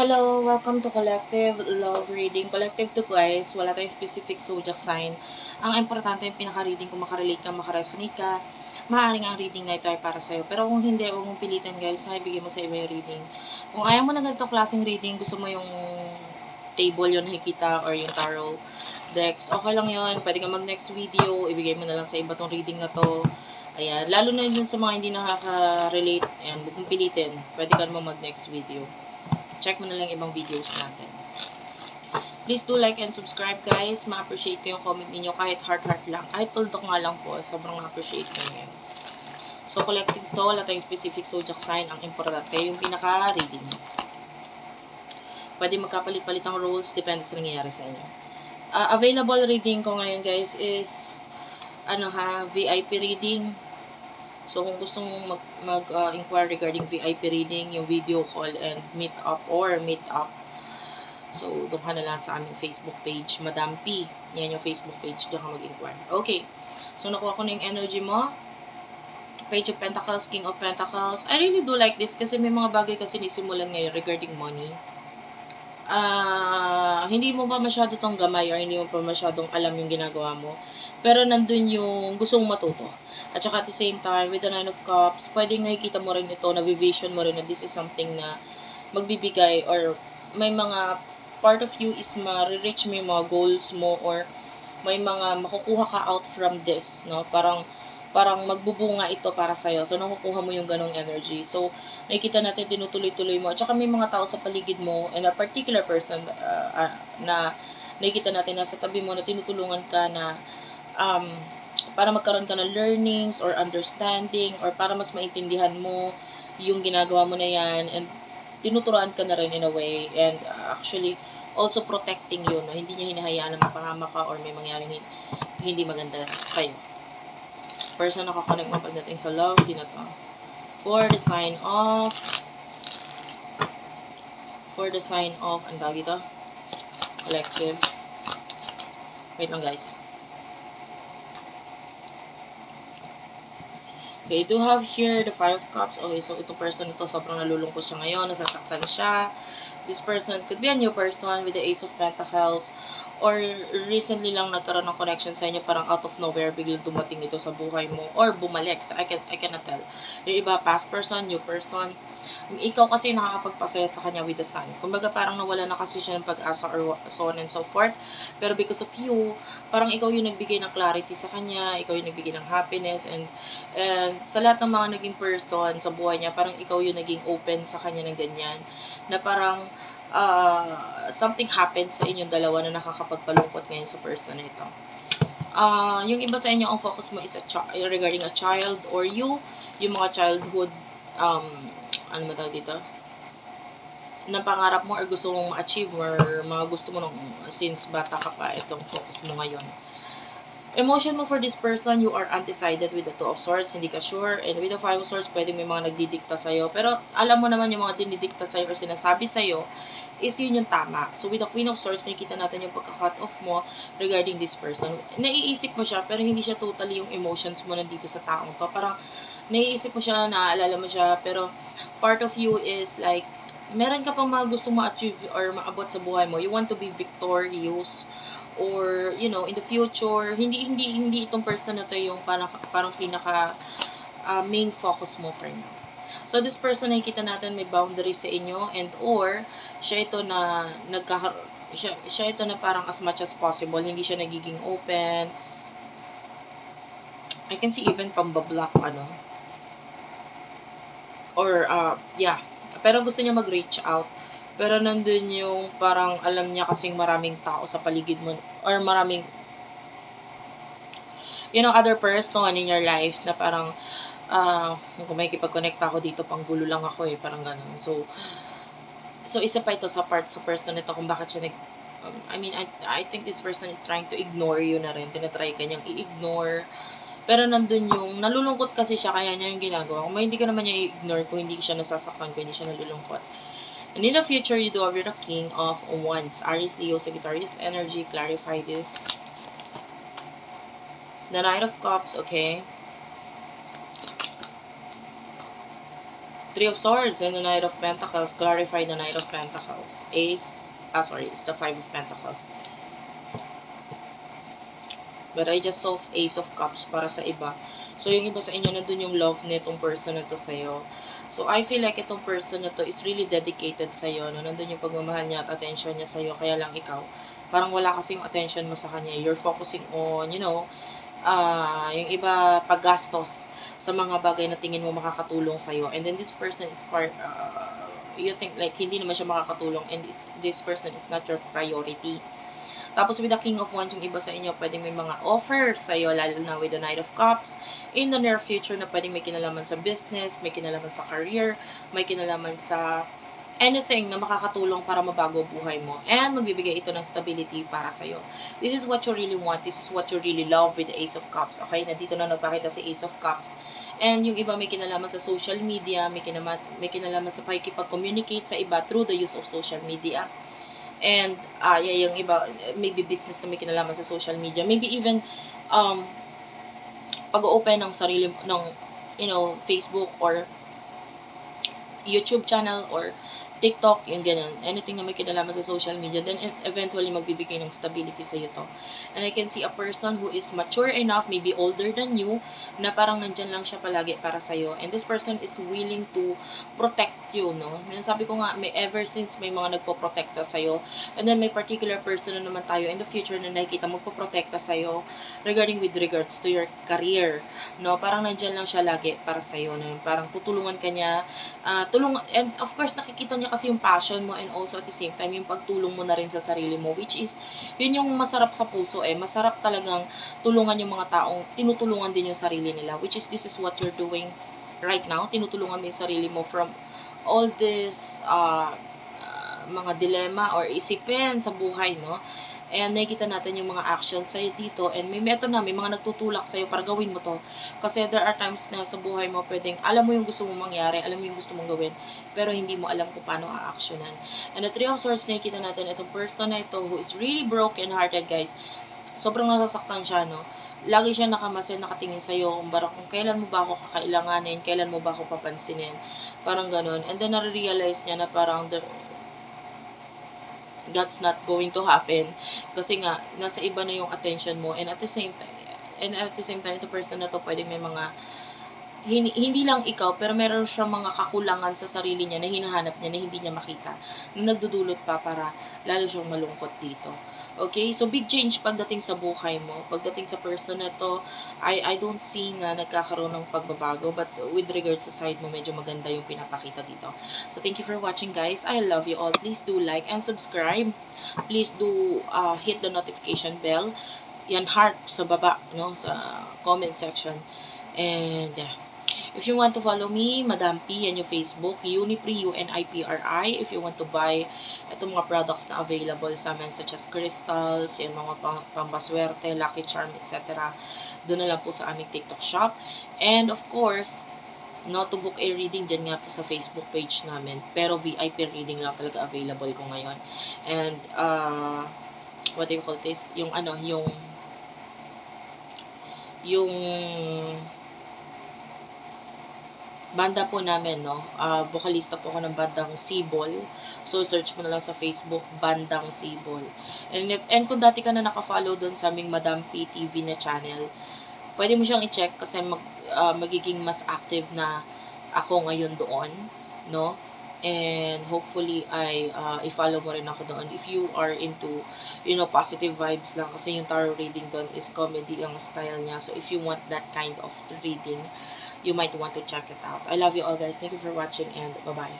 Hello, welcome to Collective Love Reading. Collective to guys, wala tayong specific zodiac sign. Ang importante yung pinaka-reading kung makarelate ka, makaresonate ka, maaaring ang reading na ito ay para sa'yo. Pero kung hindi, huwag mong pilitin guys, ha, ibigay mo sa iba yung reading. Kung ayaw mo na ganito klaseng reading, gusto mo yung table yung nakikita or yung tarot decks, okay lang yun. Pwede ka mag next video, ibigay mo na lang sa iba tong reading na to. Ayan, lalo na yun sa mga hindi nakaka-relate, ayan, huwag mong pilitin. Pwede ka naman mag next video check mo na lang ibang videos natin. Please do like and subscribe guys. Ma-appreciate ko yung comment ninyo kahit heart-heart lang. Kahit tuldok nga lang po. Sobrang appreciate ko yun. So, collective to. Wala tayong specific zodiac sign. Ang importante yung pinaka-reading. Pwede magkapalit-palit ang roles. Depende sa nangyayari sa inyo. Uh, available reading ko ngayon guys is ano ha, VIP reading. So, kung gusto mong mag, mag uh, regarding VIP reading, yung video call and meet up or meet up. So, doon ka na lang sa aming Facebook page, Madam P. Yan yung Facebook page, doon ka mag-inquire. Okay. So, nakuha ko na yung energy mo. Page of Pentacles, King of Pentacles. I really do like this kasi may mga bagay kasi nisimulan ngayon regarding money. Ah, hindi mo pa masyado tong gamay or hindi mo pa masyadong alam yung ginagawa mo. Pero nandun yung gusto mong matuto. At saka at the same time, with the Nine of Cups, pwedeng nakikita mo rin ito, na vision mo rin na this is something na magbibigay or may mga part of you is ma-reach mo yung mga goals mo or may mga makukuha ka out from this, no? Parang parang magbubunga ito para sa'yo. So, nakukuha mo yung ganong energy. So, nakikita natin tinutuloy-tuloy mo. At saka may mga tao sa paligid mo and a particular person uh, uh, na nakikita natin na sa tabi mo na tinutulungan ka na um, para magkaroon ka ng learnings or understanding or para mas maintindihan mo yung ginagawa mo na yan and tinuturuan ka na rin in a way and uh, actually also protecting you no? Hindi niya hinahayaan na mapahama ka or may mangyaring hindi maganda sa'yo. Person na kakonect mo pagdating sa love sino to? For the sign of for the sign of ang tawag dito? Collectives wait lang guys Okay, do have here the Five of Cups. Okay, so itong person ito, sobrang nalulungkot siya ngayon, nasasaktan siya. This person could be a new person with the Ace of Pentacles or recently lang nagkaroon ng connection sa inyo, parang out of nowhere, biglang dumating ito sa buhay mo or bumalik. So, I, can, I cannot tell. Yung iba, past person, new person. Ikaw kasi nakakapagpasaya sa kanya with the sun. Kumbaga, parang nawala na kasi siya ng pag-asa or so on and so forth. Pero because of you, parang ikaw yung nagbigay ng clarity sa kanya, ikaw yung nagbigay ng happiness, and, and sa lahat ng mga naging person sa buhay niya, parang ikaw yung naging open sa kanya ng ganyan. Na parang, uh, something happened sa inyong dalawa na nakakapagpalungkot ngayon sa person na ito. Uh, yung iba sa inyo, ang focus mo is a regarding a child or you, yung mga childhood, um, ano ba tawag dito? na pangarap mo or gusto mong ma-achieve or mga gusto mo nung since bata ka pa, itong focus mo ngayon. Emotion mo for this person, you are undecided with the Two of Swords, hindi ka sure. And with the Five of Swords, pwede may mga nagdidikta sa'yo. Pero alam mo naman yung mga dinidikta sa'yo or sinasabi sa'yo, is yun yung tama. So with the Queen of Swords, nakikita natin yung pagka-cut off mo regarding this person. Naiisip mo siya, pero hindi siya totally yung emotions mo nandito sa taong to. Parang naiisip mo siya, naaalala mo siya, pero part of you is like, meron ka pang mga gusto ma-achieve or maabot sa buhay mo. You want to be victorious or you know in the future. Hindi hindi hindi itong person na to yung parang parang pinaka uh, main focus mo for now. So this person nakikita natin may boundaries sa inyo and or siya ito na nagka siya, siya ito na parang as much as possible. Hindi siya nagiging open. I can see even pambablock ano? Or uh, yeah pero gusto niya mag-reach out pero nandun yung parang alam niya kasing maraming tao sa paligid mo or maraming you know, other person in your life na parang uh, kung may kipag-connect pa ako dito, pang gulo lang ako eh, parang ganun. So, so isa pa ito sa part sa person nito kung bakit siya nag um, I mean, I, I think this person is trying to ignore you na rin. Tinatry ka niyang i-ignore. Pero nandun yung, nalulungkot kasi siya, kaya niya yung ginagawa. Kung hindi ka naman niya i-ignore, kung hindi siya nasasaktan, kung hindi siya nalulungkot. And in the future, you do have your King of Wands. Aries, Leo, Sagittarius energy. Clarify this. The Knight of Cups, okay. Three of Swords and the Knight of Pentacles. Clarify the Knight of Pentacles. Ace, ah sorry, it's the Five of Pentacles. But I just saw Ace of Cups para sa iba. So, yung iba sa inyo, nandun yung love nitong person na to sa'yo. So, I feel like itong person na to is really dedicated sa'yo. No? Nandun yung pagmamahal niya at attention niya sa'yo. Kaya lang ikaw, parang wala kasi yung attention mo sa kanya. You're focusing on, you know, ah yung iba paggastos sa mga bagay na tingin mo makakatulong sa'yo. And then this person is part, uh, you think like hindi naman siya makakatulong and it's, this person is not your priority. Tapos with the King of Wands, yung iba sa inyo, pwedeng may mga offers sa'yo, lalo na with the Knight of Cups, in the near future na pwedeng may kinalaman sa business, may kinalaman sa career, may kinalaman sa anything na makakatulong para mabago buhay mo. And magbibigay ito ng stability para sa'yo. This is what you really want. This is what you really love with the Ace of Cups. Okay? Nandito na nagpakita si Ace of Cups. And yung iba may kinalaman sa social media, may kinalaman, may kinalaman sa pakikipag-communicate sa iba through the use of social media. And, ah, yeah, yung iba, maybe business na may kinalaman sa social media. Maybe even, um, pag-open ng sarili, ng, you know, Facebook or YouTube channel or TikTok, yung ganun. Anything na may kinalaman sa social media, then e- eventually magbibigay ng stability sa iyo to. And I can see a person who is mature enough, maybe older than you, na parang nandyan lang siya palagi para sa iyo. And this person is willing to protect you, no? Yung sabi ko nga, may ever since may mga nagpo-protekta sa iyo. And then may particular person na naman tayo in the future na nakikita magpo-protekta sa iyo regarding with regards to your career, no? Parang nandyan lang siya lagi para sa iyo, no? Parang tutulungan ka niya, ah, tulong and of course nakikita niya kasi yung passion mo and also at the same time yung pagtulong mo na rin sa sarili mo which is yun yung masarap sa puso eh masarap talagang tulungan yung mga taong tinutulungan din yung sarili nila which is this is what you're doing right now tinutulungan mo yung sarili mo from all this uh, uh, mga dilema or isipin sa buhay no And nakikita natin yung mga actions sa'yo dito. And may meto na, may mga nagtutulak sa'yo para gawin mo to. Kasi there are times na sa buhay mo pwedeng, alam mo yung gusto mong mangyari, alam mo yung gusto mong gawin, pero hindi mo alam kung paano a-actionan. And the Three of Swords, nakikita natin itong person na ito who is really broken hearted, guys. Sobrang nasasaktan siya, no? Lagi siya nakamasin, nakatingin sa'yo, kung barang kung kailan mo ba ako kakailanganin, kailan mo ba ako papansinin. Parang ganun. And then, na-realize niya na parang, the, that's not going to happen. Kasi nga, nasa iba na yung attention mo and at the same time, and at the same time, ito person na to pwedeng may mga hindi, hindi lang ikaw, pero meron siyang mga kakulangan sa sarili niya na hinahanap niya na hindi niya makita. Na nagdudulot pa para lalo siyang malungkot dito. Okay? So, big change pagdating sa buhay mo. Pagdating sa person na to, I, I don't see na nagkakaroon ng pagbabago. But with regards sa side mo, medyo maganda yung pinapakita dito. So, thank you for watching, guys. I love you all. Please do like and subscribe. Please do uh, hit the notification bell. Yan, heart sa baba, no? Sa comment section. And, yeah. If you want to follow me, Madam P, yan yung Facebook, Unipri, U-N-I-P-R-I. If you want to buy itong mga products na available sa amin, such as crystals, yan mga pang, pambaswerte, lucky charm, etc. Doon na lang po sa aming TikTok shop. And of course, no, to book a reading dyan nga po sa Facebook page namin. Pero VIP reading lang talaga available ko ngayon. And, uh, what do you call this? Yung ano, yung yung banda po namin, no? Ah, vocalista po ako ng bandang Sibol. So, search mo na lang sa Facebook, Bandang Sibol. And, if- and kung dati ka na nakafollow doon sa aming Madam PTV na channel, pwede mo siyang i-check kasi mag, ah, magiging mas active na ako ngayon doon, no? And hopefully, ay ah, i-follow mo rin ako doon if you are into, you know, positive vibes lang. Kasi yung tarot reading doon is comedy ang style niya. So, if you want that kind of reading, you might want to check it out. I love you all guys. Thank you for watching and bye-bye.